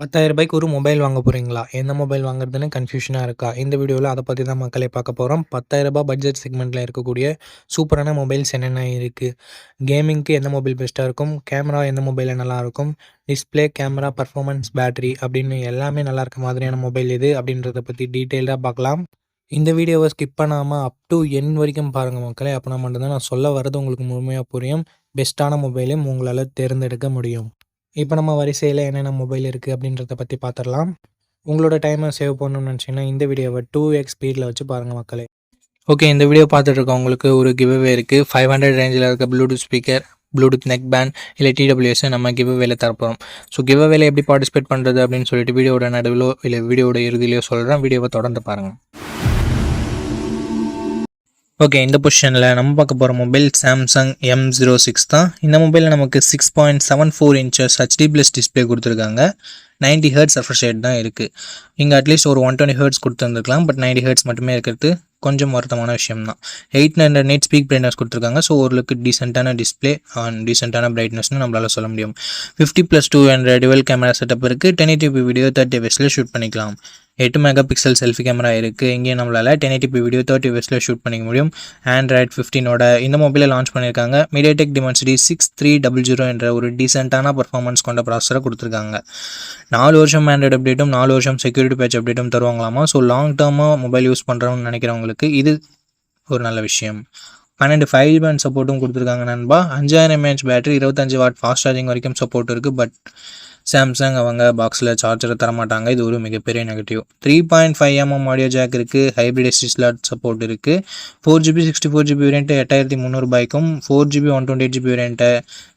பத்தாயிரம் ரூபாய்க்கு ஒரு மொபைல் வாங்க போகிறீங்களா எந்த மொபைல் வாங்குறதுன்னு கன்ஃபியூஷனாக இருக்கா? இந்த வீடியோவில் அதை பற்றி தான் மக்களே பார்க்க போகிறோம் பத்தாயிரம் ரூபாய் பட்ஜெட் செக்மெண்ட்டில் இருக்கக்கூடிய சூப்பரான மொபைல்ஸ் என்னென்ன இருக்குது கேமிங்க்கு எந்த மொபைல் பெஸ்ட்டாக இருக்கும்? கேமரா எந்த மொபைலில் நல்லாயிருக்கும் டிஸ்பிளே கேமரா பர்ஃபார்மன்ஸ் பேட்டரி அப்படின்னு எல்லாமே நல்லா இருக்க மாதிரியான மொபைல் எது அப்படின்றத பற்றி டீட்டெயிலாக பார்க்கலாம். இந்த வீடியோவை ஸ்கிப் பண்ணாமல் அப் டு என் வரைக்கும் பாருங்கள் மக்களே. அப்போனா மட்டும்தான் நான் சொல்ல வர்றது உங்களுக்கு முழுமையாக புரியும். பெஸ்ட்டான மொபைலையும் உங்களால் தேர்ந்தெடுக்க முடியும். இப்போ நம்ம வரிசையில் என்னென்ன மொபைல் இருக்குது அப்படின்றத பற்றி பார்த்துடலாம் உங்களோட டைமை சேவ் பண்ணணும்னு நினச்சிங்கன்னா இந்த வீடியோவை டூ எக்ஸ் ஸ்பீடில் வச்சு பாருங்கள் மக்களே. ஓகே இந்த வீடியோ பார்த்துட்டு இருக்கவங்களுக்கு ஒரு கிவ்வே இருக்குது ஃபைவ் ஹண்ட்ரட் ரேஞ்சில் இருக்க bluetooth speaker bluetooth neck band இல்லை டிடபிள்யூஎஸ் நம்ம கிவ்வேல தரப்போகிறோம் ஸோ கிவ்வேல எப்படி பார்ட்டிசிபேட் பண்ணுறது அப்படின்னு சொல்லிட்டு வீடியோட நடுவிலோ இல்லை வீடியோட இறுதியிலையோ சொல்கிறேன் வீடியோவை தொடர்ந்து பாருங்கள் ஓகே இந்த பொசிஷனில் நம்ம பார்க்க போகிற mobile Samsung M zero six தான். இந்த மொபைலில் நமக்கு six point seven four inches HD plus display கொடுத்துருக்காங்க. நைன்டி ஹர்ட்ஸ் ரெஃப்ரெஷ் ரேட் தான் இருக்குது இங்கே அட்லீஸ்ட் ஒரு ஒன் டுவெண்ட்டி ஹர்ட்ஸ் கொடுத்துருந்துருக்கலாம் பட் நைன்டி ஹர்ட்ஸ் மட்டுமே இருக்கிறது. கொஞ்சம் வருத்தமான விஷயம் தான் eight hundred nits peak brightness கொடுத்துருக்காங்க. ஸோ ஓரளவுக்கு டீசென்ட்டான டிஸ்பிளே அண்ட் டீசென்ட்டான பிரைட்னஸ்னு நம்மளால் சொல்ல முடியும். Fifty plus two hundred dual camera setup இருக்குது டென் எயிட்டி வீடியோ தேர்ட்டி எஃப்எஸில் ஷூட் பண்ணிக்கலாம். எட்டு மெகா பிக்சல் செல்ஃபி கேமரா இருக்குது இங்கேயும் நம்மளால் டென் எயிட்டி வீடியோ தேர்ட்டி எஃப்எஸில் ஷூட் பண்ணிக்க முடியும். ஆண்ட்ராய்ட் ஃபிஃப்டினோட இந்த மொபைலை லான்ச் பண்ணியிருக்காங்க MediaTek Dimensity six three double zero என்ற ஒரு டீசென்ட்டான பர்ஃபார்மன்ஸ் கொண்ட ப்ராசரை கொடுத்துருக்காங்க. நாலு வருஷம் ஆண்ட்ராய்டு அப்டேட்டும் நாலு வருஷம் செக்யூரிட்டி பேட்ச் அப்டேட்டும் தருவாங்களாமா? ஸோ லாங் டேர்மாக மொபைல் யூஸ் பண்ணுறோம்னு நினைக்கிறவங்களுக்கு இது ஒரு நல்ல விஷயம். பன்னெண்டு ஃபைவ் பேண்ட் சப்போர்ட்டும் கொடுத்துருக்காங்க நண்பா. அஞ்சாயிரம் எம்ஏஹெச் பேட்டரி இருபத்தஞ்சு வாட் ஃபாஸ்ட் சார்ஜிங் வரைக்கும் சப்போர்ட் இருக்குது பட் சாம்சங் அவங்க பாக்ஸில் சார்ஜரை தரமாட்டாங்க. இது ஒரு மிகப்பெரிய negative three point five mm audio jack இருக்குது ஹைப்ரிட் எஸ்டி ஸ்லாட் சப்போர்ட் இருக்குது four GB sixty four GB variant எட்டாயிரத்தி முந்நூறுபாய்க்கும் four GB one twenty eight GB வேரியண்ட்டை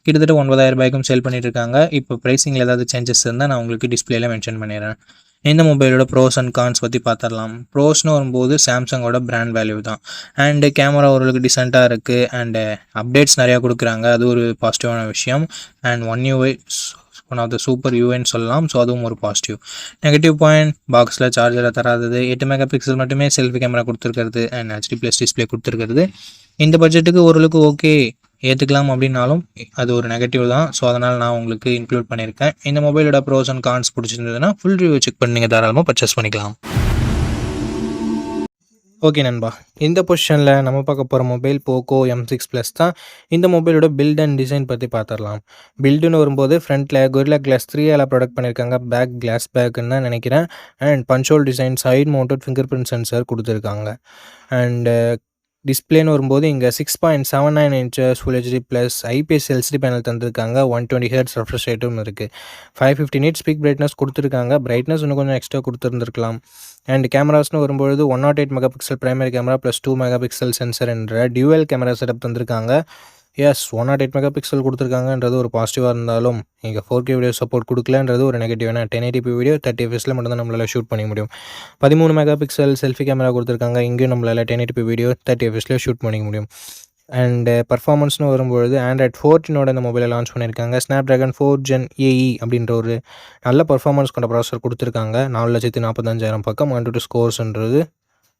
கிட்டத்தட்ட ஒன்பதாயிரம் ரூபாய்க்கும் சேல் பண்ணிட்டு இருக்காங்க. இப்போ ப்ரைஸிங்கில் ஏதாவது சேஞ்சஸ் இருந்தால் நான் உங்களுக்கு டிஸ்பிளேல மென்ஷன் பண்ணிடுறேன். இந்த மொபைலோட ப்ரோஸ் அண்ட் கான்ஸ் பற்றி பார்த்துடலாம் ப்ரோஸ்னு வரும்போது சாம்சங்கோட பிராண்ட் வேல்யூ தான். அண்டு கேமரா ஓரளவுக்கு டிசென்ட்டாக இருக்குது அண்டு அப்டேட்ஸ் நிறையா கொடுக்குறாங்க. அது ஒரு பாசிட்டிவான விஷயம். And one UI one of the super யூஏன்னு சொல்லலாம். ஸோ அதுவும் ஒரு பாசிட்டிவ் நெகட்டிவ் பாயிண்ட் பாக்ஸில் சார்ஜரை தராதது. எட்டு மெகா பிக்சல் மட்டுமே செல்ஃபி கேமரா கொடுத்துருக்கிறது. அண்ட் ஹெச்டி ப்ளஸ் டிஸ்பிளே கொடுத்துருக்கிறது. இந்த பட்ஜெட்டுக்கு ஓரளவுக்கு ஓகே ஏற்றுக்கலாம் அப்படின்னாலும் அது ஒரு நெகட்டிவ் தான். ஸோ அதனால் நான் உங்களுக்கு இன்க்ளூட் பண்ணியிருக்கேன். இந்த மொபைலோட ப்ரோஸ் அண்ட் கான்ஸ் பிடிச்சிருந்ததுன்னா ஃபுல் ரிவ்யூ செக் பண்ணி நீங்கள் தாராளமாக பர்ச்சேஸ் பண்ணிக்கலாம். ஓகே நண்பா. இந்த பொசிஷனில் நம்ம பார்க்க போகிற mobile Poco M six plus தான். இந்த மொபைலோட பில்ட் அண்ட் டிசைன் பற்றி பார்த்துடலாம். பில்டுன்னு வரும்போது ஃப்ரண்ட்டில் கொரில்லா கிளாஸ் த்ரீ எல்லாம் ப்ரொடக்ட் பண்ணியிருக்காங்க. பேக் கிளாஸ் பேக்குன்னு தான் நினைக்கிறேன். And punch hole design side mounted fingerprint sensor கொடுத்துருக்காங்க. அண்டு டிஸ்பிளேன்னு வரும்போது இங்கே six point seven nine inches full HD plus IPS LCD panel தந்திருக்காங்க. ஒன் டுவெண்ட்டி ஹெர்ட்ஸ் ரெஃப்ரெஷ் ரேட்டும் இருக்குது five fifty nits peak brightness கொடுத்துருக்காங்க. பிரைட்னஸ் இன்னும் கொஞ்சம் எக்ஸ்ட்ரா கொடுத்துருந்துருக்கலாம். அண்ட் கேமராஸ்னு வரும்பொழுது one naught eight megapixel primary camera plus two mega pixel sensor என்ற டியூவல் கேமரா செட்டப் தந்திருக்காங்க. Yes one naught eight megapixel கொடுத்துருக்காங்கன்றது ஒரு பாசிட்டிவாக இருந்தாலும் இங்கே ஃபோர் கே வீடியோ சப்போர்ட் கொடுக்கலன்றது ஒரு நெகட்டிவ் ஏன்னா டென் எயிட்டி வீடியோ தேர்ட்டி எஃப்எஸில் மட்டும் தான் நம்மளால் ஷூட் பண்ண முடியும். பதிமூணு மெகா பிக்சல் செல்ஃபி கேமரா கொடுத்துருக்காங்க. இங்கேயும் நம்மளால் டென் எயிட்டி வீடியோ தேர்ட்டி எஃப்எஸில் ஷூட் பண்ணிக்க முடியும். அண்டு பர்ஃபார்மன்ஸ்னு uh, வரும்பொழுது ஆண்ட்ராய்ட் ஃபோர்டினோட இந்த மொபைலை லான்ச் பண்ணியிருக்காங்க Snapdragon four gen AE அப்படின்ற ஒரு நல்ல பர்ஃபார்மன்ஸ் கொண்ட ப்ராசர் கொடுத்துருக்காங்க. நாலு லட்சத்தி நாற்பத்தஞ்சாயிரம் பக்கம் one two ஸ்கோர்ஸ்ன்றது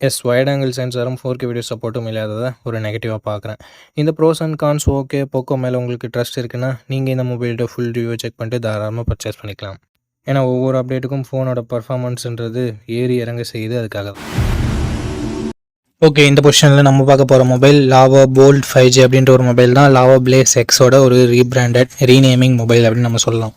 S wide angle சென்சாரும் ஃபோர் கே வீடியோ சப்போர்ட்டும் இல்லாததை ஒரு நெகட்டிவாக பார்க்குறேன் இந்த pros and cons okay Poco மேலே உங்களுக்கு ட்ரஸ்ட் இருக்குன்னா நீங்கள் இந்த மொபைலோட ஃபுல் ரிவ்யூ செக் பண்ணிட்டு தாராளமாக பர்ச்சேஸ் பண்ணிக்கலாம். ஏன்னா ஒவ்வொரு அப்டேட்டுக்கும் ஃபோனோட பர்ஃபார்மன்ஸ்ன்றது ஏறி இறங்க செய்யுது அதுக்காக தான். ஓகே இந்த பொசிஷனில் நம்ம பார்க்க போகிற mobile Lava Bolt five G அப்படின்ற ஒரு மொபைல் தான் லாவா பிளேஸ் எக்ஸோட ஒரு ரீபிராண்டட் ரீநேமிங் மொபைல் அப்படின்னு நம்ம சொல்லலாம்.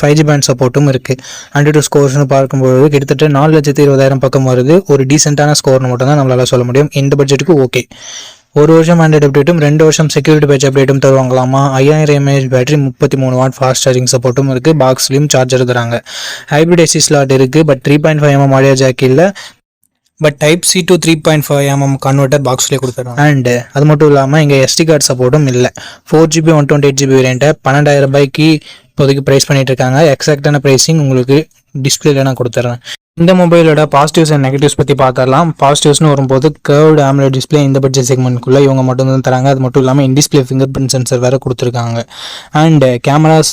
ஃபைவ் ஜி பேண்ட் சப்போர்ட்டும் இருக்குது ஹண்ட்ரட் டூ ஸ்கோர்ஸ்னு பார்க்கும்போது கிட்டத்தட்ட நாலு லட்சத்தி இருபதாயிரம் பக்கம் வருது. ஒரு டீசெண்டான ஸ்கோர்னு மட்டும் தான் நம்மளால் சொல்ல முடியும். இந்த பட்ஜெட்டுக்கு ஓகே ஒரு வருஷம் ஆண்ட்ராய்ட் அப்டேட்டும் ரெண்டு வருஷம் செக்யூரிட்டி பேட்ச் அப்டேட்டும் தருவாங்களாமா? ஐயாயிரம் எம்ஏஹெச் பேட்டரி முப்பத்தி மூணு வாட் ஃபாஸ்ட் சார்ஜிங் சப்போர்ட்டும் இருக்குது பாக்ஸ்லையும் சார்ஜர் தராங்க. ஹைப்ரிட் ஏசி ஸ்லாட் இருக்குது but three point five mm audio jack இல்லை. But type C to three point five mm converter பாக்ஸ்லேயே கொடுத்துருவாங்க அண்டு அது மட்டும் இல்லாமல் இங்கே எஸ்டி கார்டு சப்போர்ட்டும் இல்லை. Four GB one twenty eight GB வேரியண்ட்டை பன்னெண்டாயிரம் ரூபாய்க்கு இப்போதைக்கு ப்ரைஸ் பண்ணிட்டு இருக்காங்க எக்ஸாக்டான ப்ரைஸிங் உங்களுக்கு டிஸ்பிளேல நான் கொடுத்துட்றேன் இந்த மொபைலோட பாசிட்டிவ்ஸ் அண்ட் நெகட்டிவ்ஸ் பற்றி பார்த்துடலாம். பாசிட்டிவ்ஸ்னு வரும்போது கேர்வ்டு ஆம்லெட் டிஸ்பிளே இந்த பட்ஜெட் செக்மெண்ட்குள்ளே இவங்க மட்டும் தான் தராங்க. அது மட்டும் இல்லாமல் இன்டிஸ்பிளே ஃபிங்கர் பிரிண்ட் சென்சர் வேறு கொடுத்துருக்காங்க. அண்ட் கேமராஸ்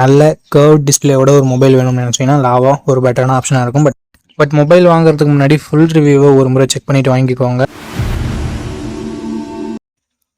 நல்ல கர்வ் டிஸ்பிளேயோட ஒரு மொபைல் வேணும்னு நினச்சிங்கன்னா லாவா ஒரு பெட்டரான ஆப்ஷனாக இருக்கும். பட் பட் மொபைல் வாங்குறதுக்கு முன்னாடி ஃபுல் ரிவ்யூவை ஒரு முறை செக் பண்ணிவிட்டு வாங்கிக்கோங்க.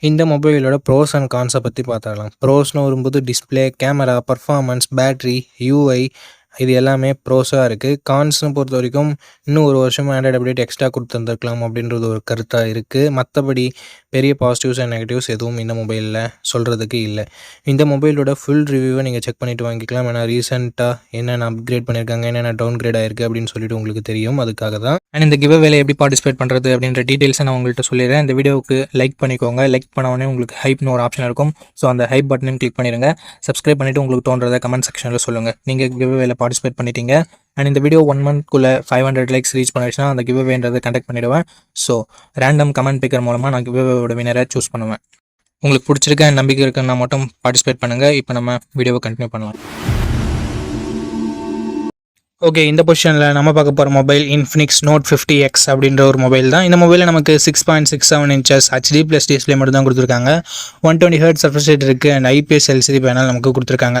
இந்த மொபைலோட ப்ரோஸ் அண்ட் கான்ஸை பற்றி பார்த்துடலாம். ப்ரோஸ்னு வரும்போது display camera performance battery UI இது எல்லாமே ப்ரோஸாக இருக்குது கான்ஸ்னு பொறுத்த வரைக்கும் இன்னும் ஒரு வருஷம் ஆண்ட்ராய்டு அப்டேட் எக்ஸ்ட்ரா கொடுத்துருந்துருக்கலாம் அப்படின்றது ஒரு கருத்தாக இருக்குது மற்றபடி பெரிய பாசிட்டிவ்ஸ் அண்ட் நெகட்டிவ்ஸ் எதுவும் இந்த மொபைலில் சொல்கிறதுக்கு இல்லை. இந்த மொபைலோட ஃபுல் ரிவ்யூவை நீங்கள் செக் பண்ணிவிட்டு வாங்கிக்கலாம். ஏன்னா ரீசெண்டாக என்னென்ன அப்கிரேட் பண்ணியிருக்காங்க என்னென்ன டவுன் கிரேட் ஆயிருக்கு அப்படின்னு சொல்லிட்டு உங்களுக்கு தெரியும். அதுக்காக தான். அண்ட் இந்த கிவ் வேலை எப்படி பார்ட்டிசிபேட் பண்ணுறது அப்படின்ற டீட்டெயில்ஸை நான் உங்கள்கிட்ட சொல்லிடுறேன். இந்த வீடியோவுக்கு லைக் பண்ணிக்கோங்க. லைக் பண்ணவொன்னே உங்களுக்கு ஹைப்னு ஒரு ஆப்ஷன் இருக்கும். ஸோ அந்த ஹைப் பட்டனையும் கிளிக் பண்ணிடுங்க. சப்ஸ்கிரைப் பண்ணிவிட்டு உங்களுக்கு தோன்றதை கமெண்ட் செக்ஷனில் சொல்லுங்கள் நீங்கள் கிவ் வேலை பார்ட்டிசிபேட் பண்ணிட்டீங்க. அண்ட் இந்த வீடியோ ஒன் மந்த்க்குள்ளே ஃபைவ் ஹண்ட்ரட் லைக்ஸ் ரீச் பண்ணிடுச்சுன்னா அந்த கிவ்வேன்றதை கண்டக்ட் பண்ணிவிடுவேன் ஸோ ரேண்டம் கமெண்ட் பிக்கர் மூலமாக நான் கிவ்வேவோட வினரை சூஸ் பண்ணுவேன். உங்களுக்கு பிடிச்சிருக்க நம்பிக்கை இருக்குன்னா மட்டும் பார்ட்டிசிபேட் பண்ணுங்கள் இப்போ நம்ம வீடியோவை கண்டினியூ பண்ணலாம். ஓகே இந்த பொசிஷனில் நம்ம பார்க்க போகிற mobile Infinix Note fifty X அப்படின்ற ஒரு மொபைல் தான். இந்த மொபைலில் நமக்கு six point six seven inches HD plus display மட்டும் தான் கொடுத்துருக்காங்க. One twenty hertz refresh rate இருக்குது அண்ட் ஐபிஎஸ் எல்சிடி பேனல் நமக்கு கொடுத்துருக்காங்க.